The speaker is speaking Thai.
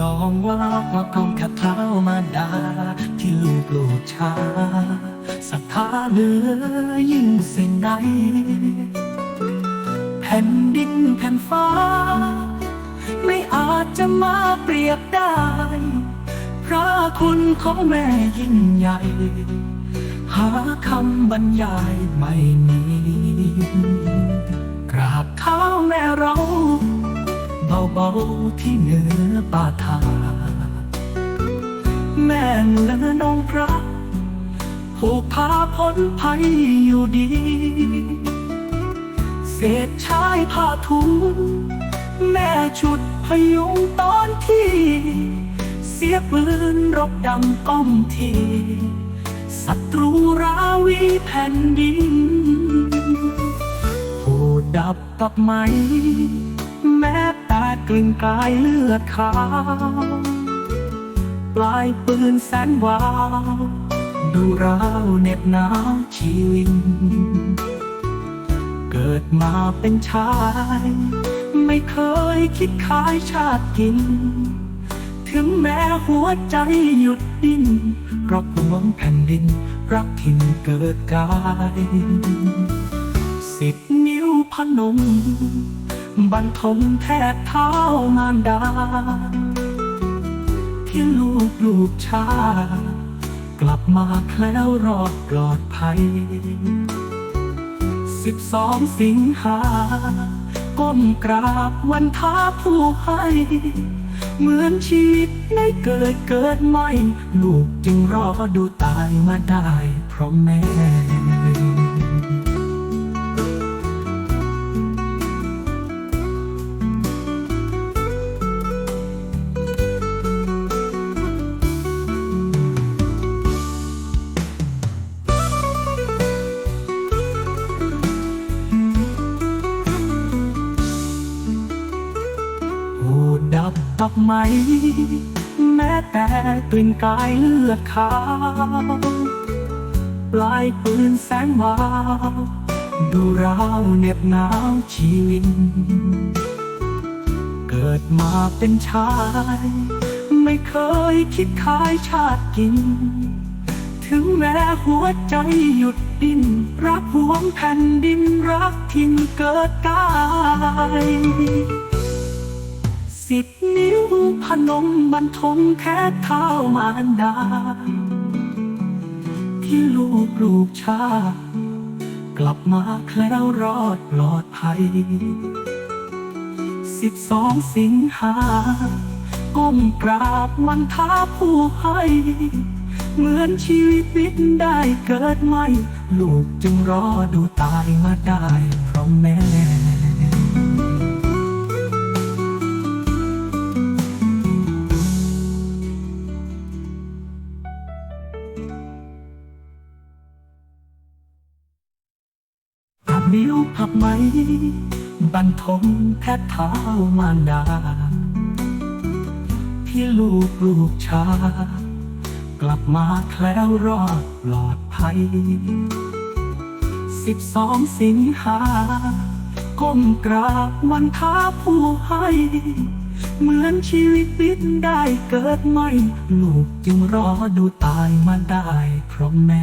น้องว่าว่าคงขัดเท้ามาดา ที่ลูกลูกชาศรัทธาเหลือยิ่งสิ่งใดแผ่นดินแผ่นฟ้า ไม่อาจจะมาเปรียบได้ พระคุณของแม่ยิ่งใหญ่ หาคำบรรยายไม่มี ที่เหนือป่าทา แม่และน้องพระผูกพาพ้นภัยอยู่ดี เศษชายผ้าถุง แม่ชุดพยุงตอนที่ เสียปืนรบดำก้มทีศัตรูราวีแผ่นดินผู้ดับกับไหม แม้แต่ กลิ่นกายเลือดขาว ปลายปืนแสนวาว ดูราวเหน็บหนาวชีวิตเกิดมาเป็นชาย ไม่เคยคิดขายชาติกิน ถึงแม้หัวใจหยุดดิ้นรักหวงแผ่นดิน รักถิ่นเกิดกาย สิบนิ้วพนม บรรทมแทบเท้ามารดาที่ลูกลูกชา กลับมาแคล้วรอดปลอดภัย สิบสองสิงหา ก้มกราบวันท้าผู้ให้เหมือนชีวิตได้เกิดเกิดใหม่ ลูกจึงรอดูตายมาได้เพราะแม่ ดับตับไหมแม้แต่กลิ่นกายเลือดขาวปลายปืนแสงวาวดูราวเหน็บหนาวชีวิตเกิดมาเป็นชาย ไม่เคยคิดขายชาติกิน ถึงแม้หัวใจหยุดดิ้นรักหวงแผ่นดินรักถิ่นเกิดกาย สิบนิ้วพนมบรรทมแค่เท้ามารดา ที่ลูกลูกชา กลับมาแคล้วรอดปลอดภัยสิบสองสิงหาก้มกราบมันท้าผู้ให้เหมือนชีวิตได้เกิดใหม่ ลูกจึงรอดูตายมาได้ นิ้วพับไหม บันทมแทบเท้ามารดาที่ลูกลูกชากลับมาแคล้วรอดปลอดภัย สิบสองสิงหาก้มกราบวันท้าผู้ให้ เหมือนชีวิตนิดได้เกิดใหม่ ลูกจึงรอดูตายมาได้เพราะแม่